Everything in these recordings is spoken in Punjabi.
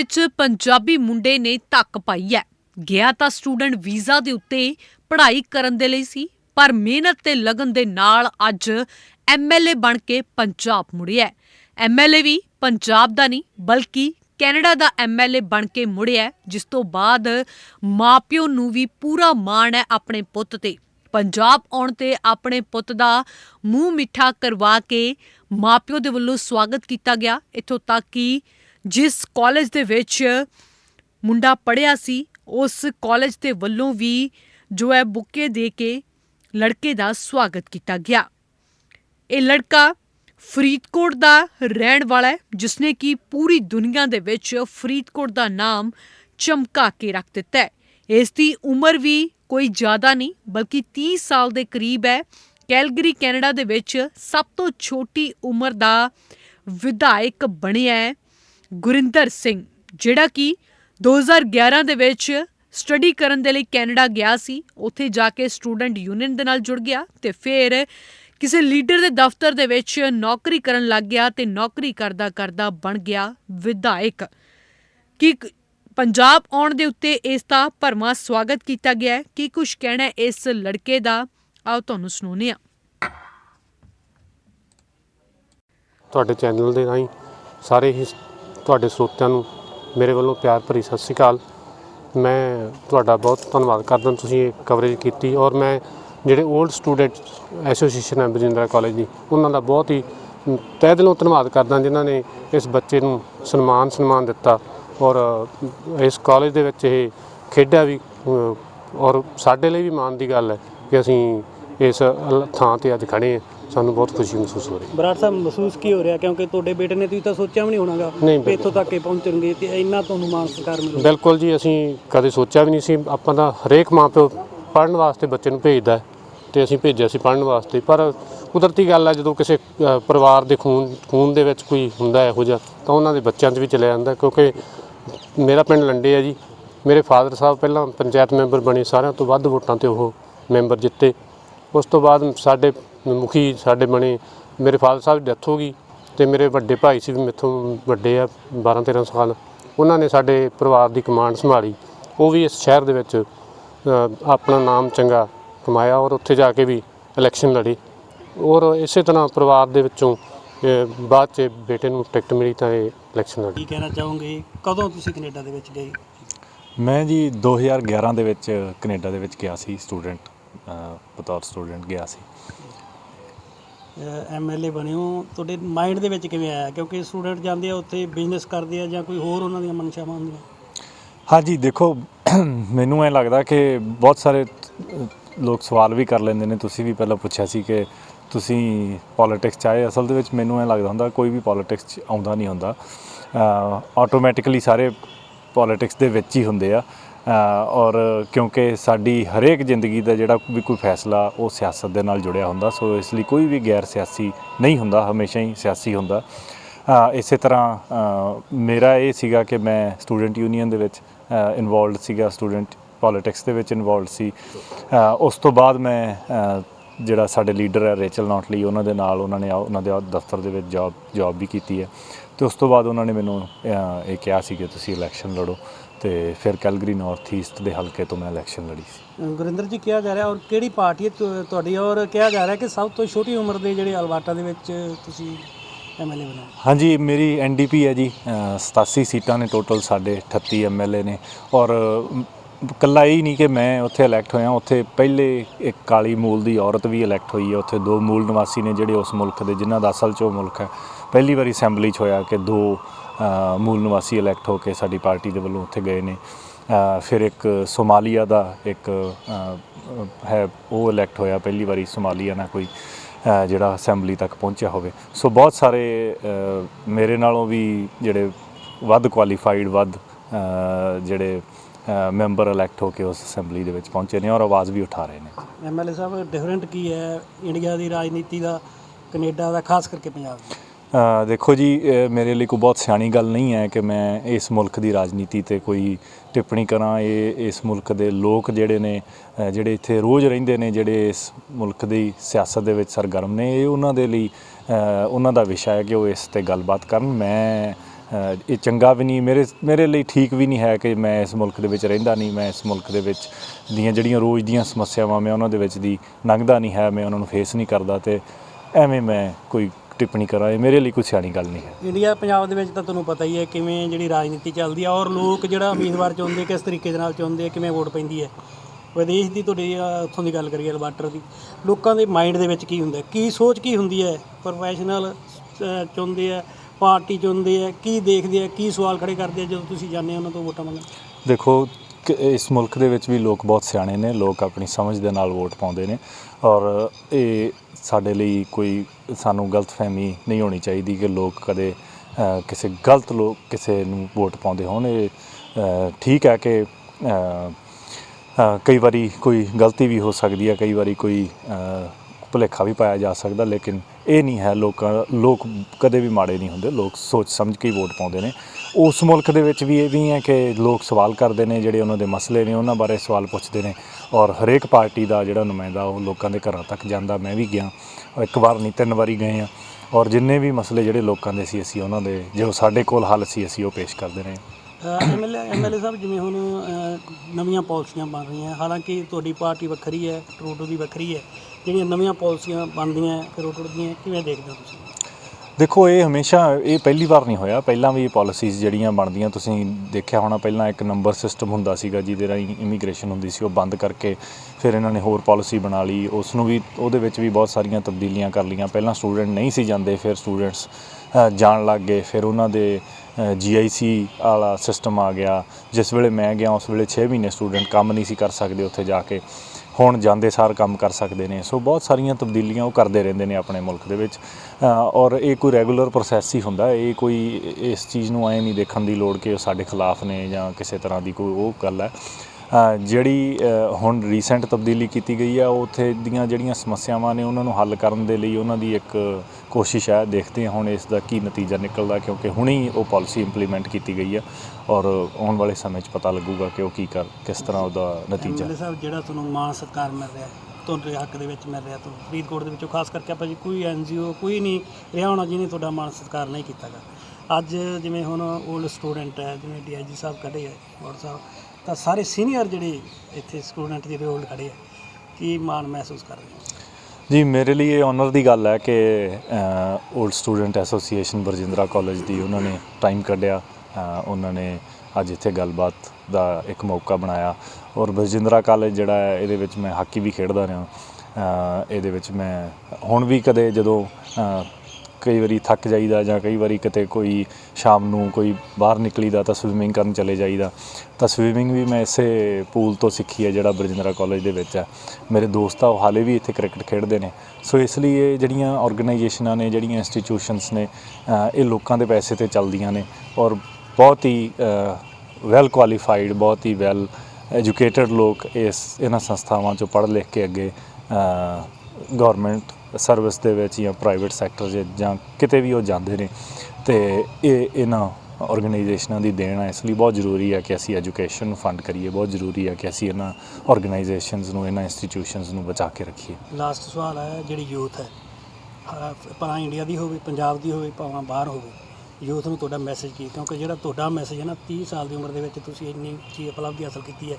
ਵਿੱਚ ਪੰਜਾਬੀ ਮੁੰਡੇ ਨੇ ਧੱਕ ਪਾਈ ਹੈ। ਗਿਆ ਤਾਂ ਸਟੂਡੈਂਟ ਵੀਜ਼ਾ ਦੇ ਉੱਤੇ ਪੜ੍ਹਾਈ ਕਰਨ ਦੇ ਲਈ ਸੀ, ਪਰ ਮਿਹਨਤ ਤੇ ਲਗਨ ਦੇ ਨਾਲ ਅੱਜ ਐਮਐਲਏ ਬਣ ਕੇ ਪੰਜਾਬ ਮੁੜਿਆ ਹੈ। ਐਮਐਲਏ ਵੀ ਪੰਜਾਬ ਦਾ ਨਹੀਂ, ਬਲਕਿ ਕੈਨੇਡਾ ਦਾ ਐਮਐਲਏ ਬਣ ਕੇ ਮੁੜਿਆ ਜਿਸ ਤੋਂ ਬਾਅਦ ਮਾਪਿਓ ਨੂੰ ਵੀ ਪੂਰਾ ਮਾਣ ਹੈ ਆਪਣੇ ਪੁੱਤ ਤੇ। ਪੰਜਾਬ ਆਉਣ ਤੇ ਆਪਣੇ ਪੁੱਤ ਦਾ ਮੂੰਹ ਮਿੱਠਾ ਕਰਵਾ ਕੇ ਮਾਪਿਓ ਦੇ ਵੱਲੋਂ ਸਵਾਗਤ ਕੀਤਾ ਗਿਆ। ਇੱਥੋਂ ਤੱਕ ਕਿ ਜਿਸ ਕਾਲਜ ਦੇ ਵਿੱਚ ਮੁੰਡਾ ਪੜਿਆ ਸੀ, ਉਸ ਕਾਲਜ ਦੇ ਵੱਲੋਂ ਵੀ ਜੋ ਹੈ ਬੁੱਕੇ ਦੇ ਕੇ ਲੜਕੇ ਦਾ ਸਵਾਗਤ ਕੀਤਾ ਗਿਆ। ਇਹ ਲੜਕਾ ਫਰੀਦਕੋਟ ਦਾ ਰਹਿਣ ਵਾਲਾ ਹੈ, ਜਿਸਨੇ ਕਿ ਪੂਰੀ ਦੁਨੀਆ ਦੇ ਵਿੱਚ ਫਰੀਦਕੋਟ ਦਾ ਨਾਮ ਚਮਕਾ ਕੇ ਰੱਖ ਦਿੱਤਾ ਹੈ। ਇਸ ਦੀ ਉਮਰ ਵੀ ਕੋਈ ਜ਼ਿਆਦਾ ਨਹੀਂ, ਬਲਕਿ 30 ਸਾਲ ਦੇ ਕਰੀਬ ਹੈ। ਕੈਲਗਰੀ, ਕੈਨੇਡਾ ਦੇ ਵਿੱਚ ਸਭ ਤੋਂ ਛੋਟੀ ਉਮਰ ਦਾ ਵਿਧਾਇਕ ਬਣਿਆ ਹੈ। ਗੁਰਿੰਦਰ ਸਿੰਘ, ਜਿਹੜਾ ਕਿ 2011 ਦੇ ਵਿੱਚ ਸਟੱਡੀ ਕਰਨ ਦੇ ਲਈ ਕੈਨੇਡਾ ਗਿਆ ਸੀ, ਉੱਥੇ ਜਾ ਕੇ ਸਟੂਡੈਂਟ ਯੂਨੀਅਨ ਦੇ ਨਾਲ ਜੁੜ ਗਿਆ ਤੇ ਫਿਰ ਕਿਸੇ ਲੀਡਰ ਦੇ ਦਫ਼ਤਰ ਦੇ ਵਿੱਚ ਨੌਕਰੀ ਕਰਨ ਲੱਗ ਗਿਆ ਤੇ ਨੌਕਰੀ ਕਰਦਾ ਕਰਦਾ ਬਣ ਗਿਆ ਵਿਧਾਇਕ। ਕਿ ਪੰਜਾਬ ਆਉਣ ਦੇ ਉੱਤੇ ਇਸ ਦਾ ਭਰਮਾ ਸਵਾਗਤ ਕੀਤਾ ਗਿਆ ਹੈ? ਕੀ ਕੁਝ ਕਹਿਣਾ ਇਸ ਲੜਕੇ ਦਾ? ਆਓ ਤੁਹਾਨੂੰ ਸੁਣਾਉਂਦੇ ਹਾਂ। ਤੁਹਾਡੇ ਚੈਨਲ ਦੇ ਰਾਹੀਂ ਸਾਰੇ ਹੀ ਤੁਹਾਡੇ ਸਰੋਤਿਆਂ ਨੂੰ, ਮੇਰੇ ਵੱਲੋਂ ਪਿਆਰ ਭਰੀ ਸਤਿ ਸ਼੍ਰੀ ਅਕਾਲ। ਮੈਂ ਤੁਹਾਡਾ ਬਹੁਤ ਧੰਨਵਾਦ ਕਰਦਾ ਤੁਸੀਂ ਇਹ ਕਵਰੇਜ ਕੀਤੀ ਔਰ ਮੈਂ ਜਿਹੜੇ 올ਡ ਸਟੂਡੈਂਟ ਐਸੋਸੀਏਸ਼ਨ ਹੈ ਬਜਿੰਦਰਾ ਕਾਲਜ ਦੀ, ਉਹਨਾਂ ਦਾ ਬਹੁਤ ਹੀ ਤਹਿ ਦਿਲੋਂ ਧੰਨਵਾਦ ਕਰਦਾ ਜਿਨ੍ਹਾਂ ਨੇ ਇਸ ਬੱਚੇ ਨੂੰ ਸਨਮਾਨ ਸਨਮਾਨ ਦਿੱਤਾ ਔਰ ਇਸ ਕਾਲਜ ਦੇ ਵਿੱਚ ਇਹ ਖੇਡਿਆ ਵੀ ਔਰ ਸਾਡੇ ਲਈ ਵੀ ਮਾਣ ਦੀ ਗੱਲ ਹੈ ਕਿ ਅਸੀਂ ਇਸ ਥਾਂ ਤੇ ਅੱਜ ਖੜੇ ਹਾਂ। ਸਾਨੂੰ ਬਹੁਤ ਖੁਸ਼ੀ ਮਹਿਸੂਸ ਹੋ ਰਹੀ ਹੈ। ਬਰਾੜ ਸਾਹਿਬ ਮਹਿਸੂਸ ਕੀ ਹੋ ਰਿਹਾ? ਕਿਉਂਕਿ ਤੁਹਾਡੇ ਬੇਟੇ ਨੇ ਤੁਸੀਂ ਤਾਂ ਸੋਚਿਆ ਵੀ ਨਹੀਂ ਹੋਣਾਗਾ ਨਹੀਂ, ਵੀ ਇੱਥੋਂ ਤੱਕ ਇਹ ਪਹੁੰਚਣਗੇ ਤੇ ਇੰਨਾ ਤੁਹਾਨੂੰ ਮਾਣ ਸਤਿਕਾਰ ਮਿਲੂ ਬਿਲਕੁਲ ਜੀ ਅਸੀਂ ਕਦੇ ਸੋਚਿਆ ਵੀ ਨਹੀਂ ਸੀ। ਆਪਾਂ ਤਾਂ ਹਰੇਕ ਮਾਪਿਓ ਪੜ੍ਹਨ ਵਾਸਤੇ ਬੱਚੇ ਨੂੰ ਭੇਜਦਾ ਹੈ ਤੇ ਅਸੀਂ ਭੇਜਿਆ ਸੀ ਪੜ੍ਹਨ ਵਾਸਤੇ। ਪਰ ਕੁਦਰਤੀ ਗੱਲ ਹੈ ਜਦੋਂ ਕਿਸੇ ਅ, ਪਰਿਵਾਰ ਦੇ ਖੂਨ ਖੂਨ ਦੇ ਵਿੱਚ ਕੋਈ ਹੁੰਦਾ ਇਹੋ ਜਿਹਾ ਤਾਂ ਉਹਨਾਂ ਦੇ ਬੱਚਿਆਂ 'ਚ ਵੀ ਚਲਿਆ ਜਾਂਦਾ ਕਿਉਂਕਿ ਮੇਰਾ ਪਿੰਡ ਲੰਡੇ ਹੈ ਜੀ। ਮੇਰੇ ਫਾਦਰ ਸਾਹਿਬ ਪਹਿਲਾਂ ਪੰਚਾਇਤ ਮੈਂਬਰ ਬਣੇ ਸਾਰਿਆਂ ਤੋਂ ਵੱਧ ਵੋਟਾਂ ਤੇ ਉਹ ਮੈਂਬਰ ਜਿੱਤੇ। ਉਸ ਤੋਂ ਬਾਅਦ ਸਾਡੇ ਮੁਖੀ ਸਾਡੇ ਬਣੇ ਮੇਰੇ ਫਾਦਰ ਸਾਹਿਬ ਦੀ ਡੈਥ ਹੋ ਗਈ ਤੇ ਮੇਰੇ ਵੱਡੇ ਭਾਈ ਸੀ ਵੀ ਮੇਥੋਂ ਵੱਡੇ ਆ 12 13 ਸਾਲ। ਉਹਨਾਂ ਨੇ ਸਾਡੇ ਪਰਿਵਾਰ ਦੀ ਕਮਾਂਡ ਸੰਭਾਲੀ। ਉਹ ਵੀ ਇਸ ਸ਼ਹਿਰ ਦੇ ਵਿੱਚ ਆਪਣਾ ਨਾਮ ਚੰਗਾ ਕਮਾਇਆ ਔਰ ਉੱਥੇ ਜਾ ਕੇ ਵੀ ਇਲੈਕਸ਼ਨ ਲੜੀ। ਔਰ ਇਸੇ ਤਰ੍ਹਾਂ ਪਰਿਵਾਰ ਦੇ ਵਿੱਚੋਂ ਬਾਅਦ ਚ ਬੇਟੇ ਨੂੰ ਟਿਕਟ ਮਿਲੀ ਤਾਂ ਇਹ ਇਲੈਕਸ਼ਨ ਲੜੀ। ਕੀ ਕਹਿਣਾ ਚਾਹੋਗੇ? ਕਦੋਂ ਤੁਸੀਂ ਕੈਨੇਡਾ ਦੇ ਵਿੱਚ ਗਏ? ਮੈਂ ਜੀ 2011 ਦੇ ਵਿੱਚ ਕੈਨੇਡਾ ਦੇ ਵਿੱਚ ਗਿਆ ਸੀ ਸਟੂਡੈਂਟ ਬਤੌਰ ਸਟੂਡੈਂਟ ਗਿਆ ਸੀ। ਐਮਐਲਏ ਬਣੇ ਹੋ, ਤੁਹਾਡੇ ਮਾਈਂਡ ਦੇ ਵਿੱਚ ਕਿਵੇਂ ਆਇਆ? ਕਿਉਂਕਿ ਸਟੂਡੈਂਟ ਜਾਂਦੇ ਆ, ਉੱਥੇ ਬਿਜ਼ਨਸ ਕਰਦੇ ਆ ਜਾਂ ਕੋਈ ਹੋਰ ਉਹਨਾਂ ਦੀਆਂ ਮਨਸ਼ਾਵਾਂ ਹੁੰਦੀਆਂ? ਹਾਂਜੀ, ਦੇਖੋ, ਮੈਨੂੰ ਐ ਲੱਗਦਾ ਕਿ ਬਹੁਤ ਸਾਰੇ ਲੋਕ ਸਵਾਲ ਵੀ ਕਰ ਲੈਂਦੇ ਨੇ। ਤੁਸੀਂ ਵੀ ਪਹਿਲਾਂ ਪੁੱਛਿਆ ਸੀ ਕਿ ਤੁਸੀਂ ਪੋਲਿਟਿਕਸ ਚ ਆਏ, ਅਸਲ ਦੇ ਵਿੱਚ ਮੈਨੂੰ ਐ ਲੱਗਦਾ ਹੁੰਦਾ, ਕੋਈ ਵੀ ਪੋਲਿਟਿਕਸ ਚ ਆਉਂਦਾ ਨਹੀਂ ਹੁੰਦਾ। ਆਟੋਮੈਟਿਕਲੀ ਸਾਰੇ ਪੋਲਿਟਿਕਸ ਦੇ ਵਿੱਚ ਹੀ ਹੁੰਦੇ ਆ। ਔਰ ਕਿਉਂਕਿ ਸਾਡੀ ਹਰੇਕ ਜ਼ਿੰਦਗੀ ਦਾ ਜਿਹੜਾ ਵੀ ਕੋਈ ਫੈਸਲਾ, ਉਹ ਸਿਆਸਤ ਦੇ ਨਾਲ ਜੁੜਿਆ ਹੁੰਦਾ, ਸੋ ਇਸ ਲਈ ਕੋਈ ਵੀ ਗੈਰ ਸਿਆਸੀ ਨਹੀਂ ਹੁੰਦਾ, ਹਮੇਸ਼ਾ ਹੀ ਸਿਆਸੀ ਹੁੰਦਾ। ਇਸੇ ਤਰ੍ਹਾਂ ਮੇਰਾ ਇਹ ਸੀਗਾ ਕਿ ਮੈਂ ਸਟੂਡੈਂਟ ਯੂਨੀਅਨ ਦੇ ਵਿੱਚ ਇਨਵੋਲਡ ਸੀਗਾ, ਸਟੂਡੈਂਟ ਪੋਲਿਟਿਕਸ ਦੇ ਵਿੱਚ ਇਨਵੋਲਡ ਸੀ। ਉਸ ਤੋਂ ਬਾਅਦ ਮੈਂ ਜਿਹੜਾ ਸਾਡੇ ਲੀਡਰ ਹੈ ਰੇਚਲ ਨੌਟਲੀ, ਉਹਨਾਂ ਦੇ ਨਾਲ ਉਹਨਾਂ ਨੇ ਆ- ਉਹਨਾਂ ਦੇ ਦਫ਼ਤਰ ਦੇ ਵਿੱਚ ਜੌਬ ਜੌਬ ਵੀ ਕੀਤੀ ਹੈ। ਤੇ ਉਸ ਤੋਂ ਬਾਅਦ ਉਹਨਾਂ ਨੇ ਮੈਨੂੰ ਇਹ ਕਿਹਾ ਸੀ ਕਿ ਤੁਸੀਂ ਇਲੈਕਸ਼ਨ ਲੜੋ ਤੇ ਫਿਰ ਕੈਲਗਰੀ ਨਾਰਥ ਈਸਟ ਦੇ ਹਲਕੇ ਤੋਂ ਮੈਂ ਇਲੈਕਸ਼ਨ ਲੜੀ ਸੀ। ਗੁਰਿੰਦਰ ਜੀ ਕਿਹਾ ਜਾ ਰਿਹਾ ਔਰ ਕਿਹੜੀ ਪਾਰਟੀ ਹੈ ਤੁਹਾਡੀ? ਔਰ ਕਿਹਾ ਜਾ ਰਿਹਾ ਕਿ ਸਭ ਤੋਂ ਛੋਟੀ ਉਮਰ ਦੇ ਜਿਹੜੇ ਅਲਵਾਟਾ ਦੇ ਵਿੱਚ ਤੁਸੀਂ ਐਮਐਲਏ ਬਣੇ? ਹਾਂਜੀ ਮੇਰੀ ਐਨਡੀਪੀ ਹੈ ਜੀ ਅ, 87 ਸੀਟਾਂ ਨੇ ਟੋਟਲ ਸਾਡੇ 38 ਐਮਐਲਏ ਨੇ ਔਰ ਇਕੱਲਾ ਹੀ ਨਹੀਂ ਕਿ ਮੈਂ ਉੱਥੇ ਇਲੈਕਟ ਹੋਇਆ, ਉੱਥੇ ਪਹਿਲੇ ਇੱਕ ਕਾਲੀ ਮੂਲ ਦੀ ਔਰਤ ਵੀ ਇਲੈਕਟ ਹੋਈ ਹੈ, ਉੱਥੇ ਦੋ ਮੂਲ ਨਿਵਾਸੀ ਨੇ ਜਿਹੜੇ ਉਸ ਮੁਲਕ ਦੇ, ਜਿਨ੍ਹਾਂ ਦਾ ਅਸਲ 'ਚ ਉਹ ਮੁਲਕ ਹੈ। ਪਹਿਲੀ ਵਾਰੀ ਅਸੈਂਬਲੀ 'ਚ ਹੋਇਆ ਕਿ ਦੋ ਮੂਲ ਨਿਵਾਸੀ ਇਲੈਕਟ ਹੋ ਕੇ ਸਾਡੀ ਪਾਰਟੀ ਦੇ ਵੱਲੋਂ ਉੱਥੇ ਗਏ ਨੇ। ਫਿਰ ਇੱਕ ਸੋਮਾਲੀਆ ਦਾ ਇੱਕ ਹੈ, ਉਹ ਇਲੈਕਟ ਹੋਇਆ, ਪਹਿਲੀ ਵਾਰੀ ਸੋਮਾਲੀਆ ਨਾਲ ਕੋਈ ਜਿਹੜਾ ਅਸੈਂਬਲੀ ਤੱਕ ਪਹੁੰਚਿਆ ਹੋਵੇ। ਸੋ ਬਹੁਤ ਸਾਰੇ ਮੇਰੇ ਨਾਲੋਂ ਵੀ ਜਿਹੜੇ ਵੱਧ ਕੁਆਲੀਫਾਈਡ ਵੱਧ ਜਿਹੜੇ ਮੈਂਬਰ ਇਲੈਕਟ ਹੋ ਕੇ ਉਸ ਅਸੈਂਬਲੀ ਦੇ ਵਿੱਚ ਪਹੁੰਚੇ ਨੇ ਔਰ ਆਵਾਜ਼ ਵੀ ਉਠਾ ਰਹੇ ਨੇ। ਐਮਐਲਏ ਸਾਹਿਬ ਡਿਫਰੈਂਟ ਕੀ ਹੈ ਇੰਡੀਆ ਦੀ ਰਾਜਨੀਤੀ ਦਾ ਕੈਨੇਡਾ ਦਾ ਖਾਸ ਕਰਕੇ ਪੰਜਾਬ ਦੀ? ਦੇਖੋ ਜੀ ਮੇਰੇ ਲਈ ਕੋਈ ਬਹੁਤ ਸਿਆਣੀ ਗੱਲ ਨਹੀਂ ਹੈ ਕਿ ਮੈਂ ਇਸ ਮੁਲਕ ਦੀ ਰਾਜਨੀਤੀ ਤੇ ਕੋਈ ਟਿੱਪਣੀ ਕਰਾਂ। ਇਹ ਇਸ ਮੁਲਕ ਦੇ ਲੋਕ ਜਿਹੜੇ ਨੇ ਜਿਹੜੇ ਇੱਥੇ ਰੋਜ਼ ਰਹਿੰਦੇ ਨੇ ਜਿਹੜੇ ਇਸ ਮੁਲਕ ਦੀ ਸਿਆਸਤ ਦੇ ਵਿੱਚ ਸਰਗਰਮ ਨੇ ਇਹ ਉਹਨਾਂ ਦੇ ਲਈ ਉਹਨਾਂ ਦਾ ਵਿਸ਼ਾ ਹੈ ਕਿ ਉਹ ਇਸ ਤੇ ਗੱਲਬਾਤ ਕਰਨ। ਮੈਂ ਇਹ ਚੰਗਾ ਵੀ ਨਹੀਂ, ਮੇਰੇ ਮੇਰੇ ਲਈ ਠੀਕ ਵੀ ਨਹੀਂ ਹੈ ਕਿ ਮੈਂ ਇਸ ਮੁਲਕ ਦੇ ਵਿੱਚ ਰਹਿੰਦਾ ਨਹੀਂ, ਮੈਂ ਇਸ ਮੁਲਕ ਦੇ ਵਿੱਚ ਦੀਆਂ ਜਿਹੜੀਆਂ ਰੋਜ਼ ਦੀਆਂ ਸਮੱਸਿਆਵਾਂ ਮੈਂ ਉਹਨਾਂ ਦੇ ਵਿੱਚ ਦੀ ਲੰਘਦਾ ਨਹੀਂ ਹੈ, ਮੈਂ ਉਹਨਾਂ ਨੂੰ ਫੇਸ ਨਹੀਂ ਕਰਦਾ ਤੇ ਐਵੇਂ ਮੈਂ ਕੋਈ ਟਿੱਪਣੀ ਕਰਾਂ, ਇਹ ਮੇਰੇ ਲਈ ਕੋਈ ਸਿਆਣੀ ਗੱਲ ਨਹੀਂ ਹੈ। ਇੰਡੀਆ ਪੰਜਾਬ ਦੇ ਵਿੱਚ ਤਾਂ ਤੁਹਾਨੂੰ ਪਤਾ ਹੀ ਹੈ ਕਿਵੇਂ ਜਿਹੜੀ ਰਾਜਨੀਤੀ ਚੱਲਦੀ ਹੈ ਔਰ ਲੋਕ ਜਿਹੜਾ ਉਮੀਦਵਾਰ ਚੁਣਦੇ, ਕਿਸ ਤਰੀਕੇ ਦੇ ਨਾਲ ਚੁਣਦੇ, ਕਿਵੇਂ ਵੋਟ ਪੈਂਦੀ ਹੈ। ਵਿਦੇਸ਼ ਦੀ ਤੁਹਾਡੀ ਉੱਥੋਂ ਦੀ ਗੱਲ ਕਰੀਏ ਅਲਬਾਟਰ ਦੀ, ਲੋਕਾਂ ਦੇ ਮਾਈਂਡ ਦੇ ਵਿੱਚ ਕੀ ਹੁੰਦਾ ਕੀ ਸੋਚ ਕੀ ਹੁੰਦੀ ਹੈ? ਪ੍ਰੋਫੈਸ਼ਨਲ ਚੁਣਦੇ ਆ ਪਾਰਟੀ ਚੁਣਦੇ ਆ, ਕੀ ਦੇਖਦੇ ਆ, ਕੀ ਸਵਾਲ ਖੜੇ ਕਰਦੇ ਆ ਜਦੋਂ ਤੁਸੀਂ ਜਾਂਦੇ ਹੋ ਉਹਨਾਂ ਤੋਂ ਵੋਟਾਂ ਮੰਗਣ? ਦੇਖੋ, ਕਿ ਇਸ ਮੁਲਕ ਦੇ ਵਿੱਚ ਵੀ ਲੋਕ ਬਹੁਤ ਸਿਆਣੇ ਨੇ, ਲੋਕ ਆਪਣੀ ਸਮਝ ਦੇ ਨਾਲ ਵੋਟ ਪਾਉਂਦੇ ਨੇ ਔਰ ਇਹ ਸਾਡੇ ਲਈ ਕੋਈ ਸਾਨੂੰ ਗਲਤਫਹਿਮੀ ਨਹੀਂ ਹੋਣੀ ਚਾਹੀਦੀ ਕਿ ਲੋਕ ਕਦੇ ਕਿਸੇ ਗਲਤ ਲੋਕ ਕਿਸੇ ਨੂੰ ਵੋਟ ਪਾਉਂਦੇ ਹੋਣ। ਇਹ ਠੀਕ ਹੈ ਕਿ ਕਈ ਵਾਰੀ ਕੋਈ ਗਲਤੀ ਵੀ ਹੋ ਸਕਦੀ ਹੈ, ਕਈ ਵਾਰੀ ਕੋਈ ਭੁਲੇਖਾ ਵੀ ਪਾਇਆ ਜਾ ਸਕਦਾ, ਲੇਕਿਨ ਇਹ ਨਹੀਂ ਹੈ ਲੋਕਾਂ, ਲੋਕ ਕਦੇ ਵੀ ਮਾੜੇ ਨਹੀਂ ਹੁੰਦੇ, ਲੋਕ ਸੋਚ ਸਮਝ ਕੇ ਹੀ ਵੋਟ ਪਾਉਂਦੇ ਨੇ। ਉਸ ਮੁਲਕ ਦੇ ਵਿੱਚ ਵੀ ਇਹ ਵੀ ਹੈ ਕਿ ਲੋਕ ਸਵਾਲ ਕਰਦੇ ਨੇ, ਜਿਹੜੇ ਉਹਨਾਂ ਦੇ ਮਸਲੇ ਨੇ, ਉਹਨਾਂ ਬਾਰੇ ਸਵਾਲ ਪੁੱਛਦੇ ਨੇ। ਔਰ ਹਰੇਕ ਪਾਰਟੀ ਦਾ ਜਿਹੜਾ ਨੁਮਾਇੰਦਾ, ਉਹ ਲੋਕਾਂ ਦੇ ਘਰਾਂ ਤੱਕ ਜਾਂਦਾ। ਮੈਂ ਵੀ ਗਿਆ, ਇੱਕ ਵਾਰ ਨਹੀਂ, ਤਿੰਨ ਵਾਰੀ ਗਏ ਆ ਔਰ ਜਿੰਨੇ ਵੀ ਮਸਲੇ ਜਿਹੜੇ ਲੋਕਾਂ ਦੇ ਸੀ, ਅਸੀਂ ਉਹਨਾਂ ਦੇ, ਜੋ ਸਾਡੇ ਕੋਲ ਹੱਲ ਸੀ, ਅਸੀਂ ਉਹ ਪੇਸ਼ ਕਰਦੇ ਰਹੇ ਐਮਐਲਏ ਐਮਐਲਏ ਸਾਹਿਬ ਜਿਵੇਂ ਹੁਣ ਅਹ, ਨਵੀਆਂ ਪਾਲਿਸੀਆਂ ਬਣ ਰਹੀਆਂ। ਹਾਲਾਂਕਿ ਤੁਹਾਡੀ ਪਾਰਟੀ ਵੱਖਰੀ ਹੈ ਟਰੂਡੋ ਦੀ ਵੱਖਰੀ ਹੈ। ਜਿਹੜੀਆਂ ਨਵੀਆਂ ਪਾਲਿਸੀਆਂ ਬਣਦੀਆਂ ਫਿਰ ਉਹ ਟੁੱਟਦੀਆਂ ਕਿਵੇਂ ਦੇਖਦੇ ਹੋ ਤੁਸੀਂ? ਦੇਖੋ ਇਹ ਹਮੇਸ਼ਾ ਇਹ ਪਹਿਲੀ ਵਾਰ ਨਹੀਂ ਹੋਇਆ। ਪਹਿਲਾਂ ਵੀ ਇਹ ਪਾਲਿਸੀਜ਼ ਜਿਹੜੀਆਂ ਬਣਦੀਆਂ ਤੁਸੀਂ ਦੇਖਿਆ ਹੋਣਾ ਪਹਿਲਾਂ ਇੱਕ ਨੰਬਰ ਸਿਸਟਮ ਹੁੰਦਾ ਸੀਗਾ ਜਿਹਦੇ ਰਾਹੀਂ ਇਮੀਗ੍ਰੇਸ਼ਨ ਹੁੰਦੀ ਸੀ ਉਹ ਬੰਦ ਕਰਕੇ ਫਿਰ ਇਹਨਾਂ ਨੇ ਹੋਰ ਪਾਲਿਸੀ ਬਣਾ ਲਈ। ਉਸ ਨੂੰ ਵੀ ਉਹਦੇ ਵਿੱਚ ਵੀ ਬਹੁਤ ਸਾਰੀਆਂ ਤਬਦੀਲੀਆਂ ਕਰ ਲਈਆਂ। ਪਹਿਲਾਂ ਸਟੂਡੈਂਟ ਨਹੀਂ ਸੀ ਜਾਂਦੇ ਫਿਰ ਸਟੂਡੈਂਟਸ ਜਾਣ ਲੱਗ ਗਏ। ਫਿਰ ਉਹਨਾਂ ਦੇ ਜੀਆਈਸੀ ਵਾਲਾ ਸਿਸਟਮ ਆ ਗਿਆ। ਜਿਸ ਵੇਲੇ ਮੈਂ ਗਿਆ, ਉਸ ਵੇਲੇ 6 ਮਹੀਨੇ ਸਟੂਡੈਂਟ ਕੰਮ ਨਹੀਂ ਸੀ ਕਰ ਸਕਦੇ ਉੱਥੇ ਜਾ ਕੇ। ਹੁਣ ਜਾਂਦੇ ਸਾਰ ਕੰਮ ਕਰ ਸਕਦੇ ਨੇ। ਸੋ ਬਹੁਤ ਸਾਰੀਆਂ ਤਬਦੀਲੀਆਂ ਉਹ ਕਰਦੇ ਰਹਿੰਦੇ ਨੇ ਆਪਣੇ ਮੁਲਕ ਦੇ ਵਿੱਚ। ਔਰ ਇਹ ਕੋਈ ਰੈਗੂਲਰ ਪ੍ਰੋਸੈਸ ਹੀ ਹੁੰਦਾ। ਇਹ ਕੋਈ ਇਸ ਚੀਜ਼ ਨੂੰ ਐ ਨਹੀਂ ਦੇਖਣ ਦੀ ਲੋੜ ਕਿ ਉਹ ਸਾਡੇ ਖਿਲਾਫ ਨੇ ਜਾਂ ਕਿਸੇ ਤਰ੍ਹਾਂ ਦੀ ਕੋਈ ਉਹ ਗੱਲ ਹੈ। ਜਿਹੜੀ ਹੁਣ ਰੀਸੈਂਟ ਤਬਦੀਲੀ ਕੀਤੀ ਗਈ ਹੈ ਉੱਥੇ ਦੀਆਂ ਜਿਹੜੀਆਂ ਸਮੱਸਿਆਵਾਂ ਨੇ ਉਹਨਾਂ ਨੂੰ ਹੱਲ ਕਰਨ ਦੇ ਲਈ ਉਹਨਾਂ ਦੀ ਇੱਕ ਕੋਸ਼ਿਸ਼ ਹੈ ਦੇਖਦੇ ਹਾਂ ਹੁਣ ਇਸ ਦਾ ਕੀ ਨਤੀਜਾ ਨਿਕਲਦਾ, ਕਿਉਂਕਿ ਹੁਣੀ ਉਹ ਪਾਲਿਸੀ ਇੰਪਲੀਮੈਂਟ ਕੀਤੀ ਗਈ ਹੈ ਔਰ ਆਉਣ ਵਾਲੇ ਸਮੇਂ 'ਚ ਪਤਾ ਲੱਗੂਗਾ ਕਿ ਉਹ ਕੀ ਕਰ, ਕਿਸ ਤਰ੍ਹਾਂ ਉਹਦਾ ਨਤੀਜਾ। ਐਮਐਲਏ ਸਾਹਿਬ, ਜਿਹੜਾ ਤੁਹਾਨੂੰ ਮਾਨ ਸਤਿਕਾਰ ਮਿਲ ਰਿਹਾ ਤੁਹਾਡੇ ਹੱਕ ਦੇ ਵਿੱਚ ਮਿਲ ਰਿਹਾ, ਤੁਹਾਨੂੰ ਫਰੀਦਕੋਟ ਦੇ ਵਿੱਚੋਂ ਖਾਸ ਕਰਕੇ ਆਪਾਂ ਜੀ ਕੋਈ ਐਨਜੀਓ ਕੋਈ ਨਹੀਂ ਰਿਹਾ ਹੋਣਾ ਜਿਹਨੇ ਤੁਹਾਡਾ ਮਾਨ ਸਤਿਕਾਰ ਨਹੀਂ ਕੀਤਾਗਾ। ਅੱਜ ਜਿਵੇਂ ਹੁਣ 올ਡ ਸਟੂਡੈਂਟ ਹੈ, ਜਿਵੇਂ ਡੀਆਈਜੀ ਸਾਹਿਬ ਖੜੇ ਹੈ ਗੌਡ ਸਾਹਿਬ ਤਾਂ ਸਾਰੇ ਸੀਨੀਅਰ ਜਿਹੜੇ ਇੱਥੇ ਸਟੂਡੈਂਟ ਜਿਹੜੇ 올ਡ ਖੜੇ ਹੈ ਕੀ ਮਾਣ ਮਹਿਸੂਸ ਕਰ ਰਹੇ ਹੋ? ਜੀ, ਮੇਰੇ ਲਈ ਇਹ ਓਨਰ ਦੀ ਗੱਲ ਹੈ ਕਿ old student association Brijindra college ਦੀ ਉਹਨਾਂ ਨੇ ਟਾਈਮ ਕੱਢਿਆ। ਉਹਨਾਂ ਨੇ ਅੱਜ ਇੱਥੇ ਗੱਲਬਾਤ ਦਾ ਇੱਕ ਮੌਕਾ ਬਣਾਇਆ। ਔਰ ਬਰਜਿੰਦਰਾ ਕਾਲਜ ਜਿਹੜਾ ਹੈ, ਇਹਦੇ ਵਿੱਚ ਮੈਂ ਹਾਕੀ ਵੀ ਖੇਡਦਾ ਰਿਹਾ। ਇਹਦੇ ਵਿੱਚ ਮੈਂ ਹੁਣ ਵੀ ਕਦੇ ਜਦੋਂ ਕਈ ਵਾਰੀ ਥੱਕ ਜਾਈਦਾ ਜਾਂ ਕਈ ਵਾਰੀ ਕਿਤੇ ਕੋਈ ਸ਼ਾਮ ਨੂੰ ਕੋਈ ਬਾਹਰ ਨਿਕਲੀਦਾ ਤਾਂ ਸਵਿਮਿੰਗ ਕਰਨ ਚਲੇ ਜਾਈਦਾ। ਤਾਂ ਸਵਿਮਿੰਗ ਵੀ ਮੈਂ ਇਸੇ ਪੂਲ ਤੋਂ ਸਿੱਖੀ ਹੈ ਜਿਹੜਾ ਬਰਜਿੰਦਰਾ ਕਾਲਜ ਦੇ ਵਿੱਚ ਹੈ। ਮੇਰੇ ਦੋਸਤ ਆ, ਉਹ ਹਾਲੇ ਵੀ ਇੱਥੇ ਕ੍ਰਿਕਟ ਖੇਡਦੇ ਨੇ। ਸੋ ਇਸ ਲਈ ਇਹ ਜਿਹੜੀਆਂ ਆਰਗੇਨਾਈਜੇਸ਼ਨਾਂ ਨੇ, ਜਿਹੜੀਆਂ ਇੰਸਟੀਟਿਊਸ਼ਨਸ ਨੇ ਇਹ ਲੋਕਾਂ ਦੇ ਪੈਸੇ ਤੇ ਚੱਲਦੀਆਂ ਨੇ ਔਰ ਬਹੁਤ ਹੀ ਵੈਲ ਕੁਆਲੀਫਾਈਡ ਬਹੁਤ ਹੀ ਵੈਲ ਐਜੂਕੇਟਡ ਲੋਕ ਇਸ, ਇਹਨਾਂ ਸੰਸਥਾਵਾਂ ਚੋਂ ਪੜ੍ਹ ਲਿਖ ਕੇ ਅੱਗੇ ਗਵਰਨਮੈਂਟ ਸਰਵਿਸ ਦੇ ਵਿੱਚ ਜਾਂ ਪ੍ਰਾਈਵੇਟ ਸੈਕਟਰ 'ਚ ਜਾਂ ਕਿਤੇ ਵੀ ਉਹ ਜਾਂਦੇ ਨੇ, ਤੇ ਇਹ ਇਹਨਾਂ ਆਰਗੇਨਾਈਜੇਸ਼ਨਾਂ ਦੀ ਦੇਣ ਹੈ ਇਸ ਲਈ ਬਹੁਤ ਜ਼ਰੂਰੀ ਹੈ ਕਿ ਅਸੀਂ ਐਜੂਕੇਸ਼ਨ ਨੂੰ ਫੰਡ ਕਰੀਏ, ਬਹੁਤ ਜ਼ਰੂਰੀ ਹੈ ਕਿ ਅਸੀਂ ਇਹਨਾਂ ਆਰਗੇਨਾਈਜੇਸ਼ਨਸ ਨੂੰ, ਇਹਨਾਂ ਇੰਸਟੀਟਿਊਸ਼ਨਸ ਨੂੰ ਬਚਾ ਕੇ ਰੱਖੀਏ। ਲਾਸਟ ਸਵਾਲ ਹੈ ਜਿਹੜੀ ਯੂਥ ਹੈ ਭਾਵੇਂ ਇੰਡੀਆ ਦੀ ਹੋਵੇ, ਪੰਜਾਬ ਦੀ ਹੋਵੇ, ਭਾਵੇਂ ਬਾਹਰ ਹੋਵੇ ਯੂਥ ਨੂੰ ਤੁਹਾਡਾ ਮੈਸੇਜ ਕੀ? ਕਿਉਂਕਿ ਜਿਹੜਾ ਤੁਹਾਡਾ ਮੈਸੇਜ ਹੈ ਨਾ 30 ਸਾਲ ਦੀ ਉਮਰ ਦੇ ਵਿੱਚ ਤੁਸੀਂ ਇੰਨੀ ਚੀਜ਼ ਉਪਲਬਧੀ ਹਾਸਲ ਕੀਤੀ ਹੈ,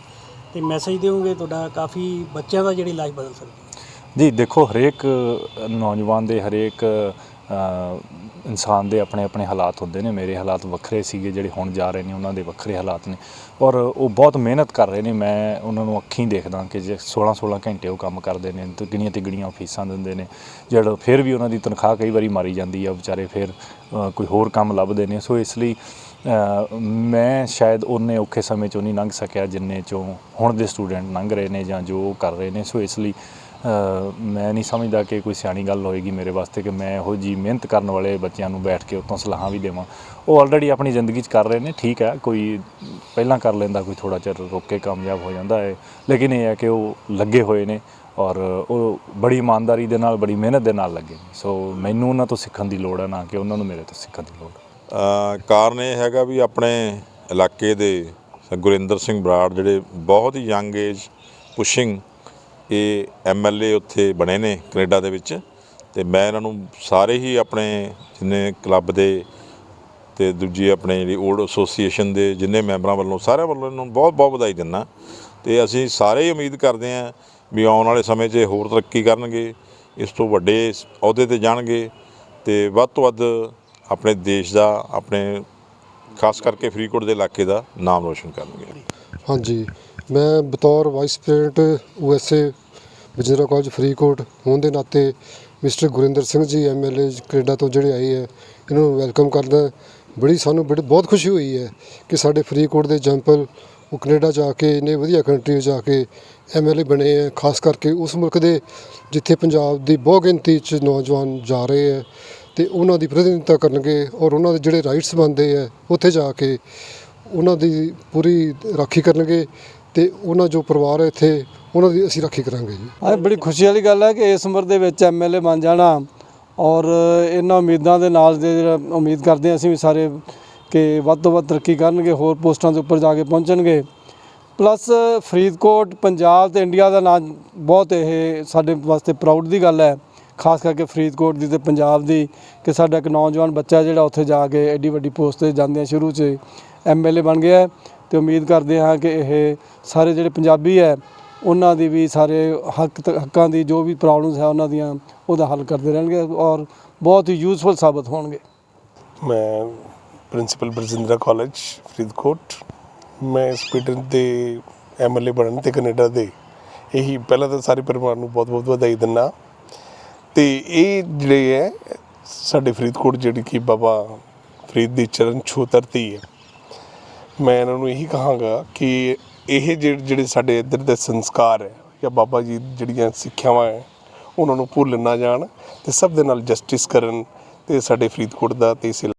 ਤੇ ਮੈਸੇਜ ਦਿਓਗੇ, ਤੁਹਾਡਾ ਕਾਫੀ ਬੱਚਿਆਂ ਦਾ ਜਿਹੜੀ ਲਾਈਫ ਬਦਲ ਸਕਦੀ ਹੈ। ਜੀ, ਦੇਖੋ, ਹਰੇਕ ਨੌਜਵਾਨ ਦੇ, ਹਰੇਕ ਇਨਸਾਨ ਦੇ ਆਪਣੇ ਆਪਣੇ ਹਾਲਾਤ ਹੁੰਦੇ ਨੇ। ਮੇਰੇ ਹਾਲਾਤ ਵੱਖਰੇ ਸੀਗੇ, ਜਿਹੜੇ ਹੁਣ ਜਾ ਰਹੇ ਨੇ, ਉਹਨਾਂ ਦੇ ਵੱਖਰੇ ਹਾਲਾਤ ਨੇ। ਔਰ ਉਹ ਬਹੁਤ ਮਿਹਨਤ ਕਰ ਰਹੇ ਨੇ। ਮੈਂ ਉਹਨਾਂ ਨੂੰ ਅੱਖੀਂ ਦੇਖਦਾ ਕਿ ਜੇ 16 16 ਘੰਟੇ ਉਹ ਕੰਮ ਕਰਦੇ ਨੇ ਤੇ ਗਿਣੀਆਂ ਤਿਗਣੀਆਂ ਫੀਸਾਂ ਦਿੰਦੇ ਨੇ। ਜਿਹੜਾ ਫਿਰ ਵੀ ਉਹਨਾਂ ਦੀ ਤਨਖਾਹ ਕਈ ਵਾਰੀ ਮਾਰੀ ਜਾਂਦੀ ਆ, ਵਿਚਾਰੇ ਫਿਰ ਕੋਈ ਹੋਰ ਕੰਮ ਲੱਭਦੇ ਨੇ। ਸੋ ਇਸ ਲਈ ਮੈਂ ਸ਼ਾਇਦ ਉਹਨੇ ਔਖੇ ਸਮੇਂ ਚੋਂ ਨਹੀਂ ਲੰਘ ਸਕਿਆ, ਜਿੰਨੇ ਚੋਂ ਹੁਣ ਦੇ ਸਟੂਡੈਂਟ ਲੰਘ ਰਹੇ ਨੇ ਜਾਂ ਜੋ ਉਹ ਕਰ ਰਹੇ ਨੇ। ਸੋ ਇਸ ਲਈ ਮੈਂ ਨਹੀਂ ਸਮਝਦਾ ਕਿ ਕੋਈ ਸਿਆਣੀ ਗੱਲ ਹੋਏਗੀ ਮੇਰੇ ਵਾਸਤੇ ਕਿ ਮੈਂ ਇਹੋ ਜੀ ਮਿਹਨਤ ਕਰਨ ਵਾਲੇ ਬੱਚਿਆਂ ਨੂੰ ਬੈਠ ਕੇ ਉਤੋਂ ਸਲਾਹਾਂ ਵੀ ਦੇਵਾਂ। ਉਹ ਆਲਰੇਡੀ ਆਪਣੀ ਜ਼ਿੰਦਗੀ 'ਚ ਕਰ ਰਹੇ ਨੇ, ਠੀਕ ਹੈ, ਕੋਈ ਪਹਿਲਾਂ ਕਰ ਲੈਂਦਾ, ਕੋਈ ਥੋੜਾ ਚਿਰ ਰੁਕ ਕੇ ਕਾਮਯਾਬ ਹੋ ਜਾਂਦਾ ਹੈ। ਲੇਕਿਨ ਇਹ ਹੈ ਕਿ ਉਹ ਲੱਗੇ ਹੋਏ ਨੇ ਔਰ ਉਹ ਬੜੀ ਇਮਾਨਦਾਰੀ ਦੇ ਨਾਲ, ਬੜੀ ਮਿਹਨਤ ਦੇ ਨਾਲ ਲੱਗੇ ਨੇ। ਸੋ ਮੈਨੂੰ ਉਹਨਾਂ ਤੋਂ ਸਿੱਖਣ ਦੀ ਲੋੜ ਹੈ, ਨਾ ਕਿ ਉਹਨਾਂ ਨੂੰ ਮੇਰੇ ਤੋਂ ਸਿੱਖਣ ਦੀ ਲੋੜ। ਕਾਰਨ ਇਹ ਹੈਗਾ ਵੀ ਆਪਣੇ ਇਲਾਕੇ ਦੇ ਗੁਰਿੰਦਰ ਸਿੰਘ ਬਰਾੜ, ਜਿਹੜੇ ਬਹੁਤ ਹੀ ਯੰਗ ਏਜ ਪੁਸ਼ਿੰਗ ਇਹ ਐਮਐਲਏ ਉੱਥੇ ਬਣੇ ਨੇ ਕੈਨੇਡਾ ਦੇ ਵਿੱਚ ਤੇ ਮੈਂ ਇਹਨਾਂ ਨੂੰ ਸਾਰੇ ਹੀ ਆਪਣੇ ਜਿੰਨੇ ਕਲੱਬ ਦੇ ਤੇ ਦੂਜੀ ਆਪਣੇ ਜਿਹੜੀ ਓਲਡ ਐਸੋਸੀਏਸ਼ਨ ਦੇ ਜਿੰਨੇ ਮੈਂਬਰਾਂ ਵੱਲੋਂ ਸਾਰਿਆਂ ਵੱਲੋਂ ਇਹਨਾਂ ਨੂੰ ਬਹੁਤ ਬਹੁਤ ਵਧਾਈ ਦਿੰਦਾ। ਤੇ ਅਸੀਂ ਸਾਰੇ ਹੀ ਉਮੀਦ ਕਰਦੇ ਹਾਂ ਵੀ ਆਉਣ ਵਾਲੇ ਸਮੇਂ 'ਚ ਇਹ ਹੋਰ ਤਰੱਕੀ ਕਰਨਗੇ, ਇਸ ਤੋਂ ਵੱਡੇ ਅਹੁਦੇ ਤੇ ਜਾਣਗੇ ਤੇ ਵੱਧ ਤੋਂ ਵੱਧ ਆਪਣੇ ਦੇਸ਼ ਦਾ, ਆਪਣੇ ਖਾਸ ਕਰਕੇ ਫਰੀਦਕੋਟ ਦੇ ਇਲਾਕੇ ਦਾ ਨਾਮ ਰੋਸ਼ਨ ਕਰਨਗੇ। ਹਾਂਜੀ। ਮੈਂ ਬਤੌਰ vice president USA ਵਜੀਰਾ college Faridkot. ਹੋਣ ਦੇ ਨਾਤੇ mister Gurinder Singh ji MLA Canada ਤੋਂ ਜਿਹੜੇ ਆਏ ਹੈ, ਇਹਨਾਂ ਨੂੰ ਵੈਲਕਮ ਕਰਦਾ ਬੜੀ ਸਾਨੂੰ ਬੜੀ, ਬਹੁਤ ਖੁਸ਼ੀ ਹੋਈ ਹੈ ਕਿ ਸਾਡੇ ਫਰੀਦਕੋਟ ਦੇ ਜੰਪਲ ਉਹ ਕੈਨੇਡਾ ਜਾ ਕੇ, ਇੰਨੇ ਵਧੀਆ ਕੰਟਰੀ ਜਾ ਕੇ ਐਮਐਲਏ ਬਣੇ ਹੈ। ਖਾਸ ਕਰਕੇ ਉਸ ਮੁਲਕ ਦੇ ਜਿੱਥੇ ਪੰਜਾਬ ਦੀ ਬਹੁ ਗਿਣਤੀ 'ਚ ਨੌਜਵਾਨ ਜਾ ਰਹੇ ਹੈ ਤੇ ਉਹਨਾਂ ਦੀ ਪ੍ਰਤੀਨਿਧਤਾ ਕਰਨਗੇ ਔਰ ਉਹਨਾਂ ਦੇ ਜਿਹੜੇ ਰਾਈਟਸ ਬਣਦੇ ਹੈ, ਉੱਥੇ ਜਾ ਕੇ ਉਹਨਾਂ ਦੀ ਪੂਰੀ ਰਾਖੀ ਕਰਨਗੇ ਤੇ ਉਹਨਾਂ ਜੋ ਪਰਿਵਾਰ ਹੈ ਇੱਥੇ, ਉਹਨਾਂ ਦੀ ਅਸੀਂ ਰਾਖੀ ਕਰਾਂਗੇ ਜੀ। ਇਹ ਬੜੀ ਖੁਸ਼ੀ ਵਾਲੀ ਗੱਲ ਹੈ ਕਿ ਇਸ ਉਮਰ ਦੇ ਵਿੱਚ ਐਮਐਲਏ ਬਣ ਜਾਣਾ ਔਰ ਇਹਨਾਂ ਉਮੀਦਾਂ ਦੇ ਨਾਲ ਦੇ ਜਿਹੜਾ ਉਮੀਦ ਕਰਦੇ ਹਾਂ ਅਸੀਂ ਵੀ ਸਾਰੇ ਕਿ ਵੱਧ ਤੋਂ ਵੱਧ ਤਰੱਕੀ ਕਰਨਗੇ, ਹੋਰ ਪੋਸਟਾਂ ਦੇ ਉੱਪਰ ਜਾ ਕੇ ਪਹੁੰਚਣਗੇ। ਪਲੱਸ ਫਰੀਦਕੋਟ, ਪੰਜਾਬ ਤੇ ਇੰਡੀਆ ਦਾ ਨਾਮ ਬਹੁਤ ਇਹ ਸਾਡੇ ਵਾਸਤੇ ਪ੍ਰਾਊਡ ਦੀ ਗੱਲ ਹੈ। ਖਾਸ ਕਰਕੇ ਫਰੀਦਕੋਟ ਦੀ ਤੇ ਪੰਜਾਬ ਦੀ ਕਿ ਸਾਡਾ ਇੱਕ ਨੌਜਵਾਨ ਬੱਚਾ ਜਿਹੜਾ ਉੱਥੇ ਜਾ ਕੇ ਐਡੀ ਵੱਡੀ ਪੋਸਟ ਤੇ ਜਾਂਦੇ ਸ਼ੁਰੂ 'ਚ ਐਮਐਲਏ ਬਣ ਗਿਆ ਹੈ ਤੇ ਉਮੀਦ ਕਰਦੇ ਹਾਂ ਕਿ ਇਹ ਸਾਰੇ ਜਿਹੜੇ ਪੰਜਾਬੀ ਹੈ, ਉਹਨਾਂ ਦੀ ਵੀ ਸਾਰੇ ਹੱਕ ਹੱਕਾਂ ਦੀ ਜੋ ਵੀ ਪ੍ਰੋਬਲਮਸ ਹੈ ਉਹਨਾਂ ਦੀਆਂ ਉਹਦਾ ਹੱਲ ਕਰਦੇ ਰਹਿਣਗੇ ਔਰ ਬਹੁਤ ਹੀ ਯੂਜ਼ਫੁਲ ਸਾਬਤ ਹੋਣਗੇ। ਮੈਂ ਪ੍ਰਿੰਸੀਪਲ ਬਰਜਿੰਦਰਾ ਕਾਲਜ, ਫਰੀਦਕੋਟ। ਮੈਂ ਇਸ ਪੀਟਰ ਦੇ ਐਮਐਲਏ ਬਣਨ ਤੇ ਕੈਨੇਡਾ ਦੇ ਇਹੀ ਪਹਿਲਾਂ ਤਾਂ ਸਾਰੇ ਪਰਿਵਾਰ ਨੂੰ ਬਹੁਤ-ਬਹੁਤ ਵਧਾਈ ਦਿੰਨਾ ਤੇ ਇਹ ਜਿਹੜੇ ਹੈ, ਸਾਡੇ ਫਰੀਦਕੋਟ ਜਿਹੜੀ ਕਿ ਬਾਬਾ ਫਰੀਦ ਦੀ ਚਰਨ ਛੂਹ ਧਰਤੀ ਹੈ। ਮੈਂ ਇਹਨਾਂ ਨੂੰ ਇਹੀ ਕਹਾਂਗਾ ਕਿ ਇਹ ਜਿਹੜੇ ਜਿਹੜੇ ਸਾਡੇ ਇੱਧਰ ਦੇ ਸੰਸਕਾਰ ਹੈ ਜਾਂ ਬਾਬਾ ਜੀ ਜਿਹੜੀਆਂ ਸਿੱਖਿਆਵਾਂ ਹੈ, ਉਹਨਾਂ ਨੂੰ ਭੁੱਲ ਨਾ ਜਾਣ ਤੇ ਸਭ ਦੇ ਨਾਲ ਜਸਟਿਸ ਕਰਨ ਤੇ ਸਾਡੇ ਫਰੀਦਕੋਟ ਦਾ ਤੇ ਇਸ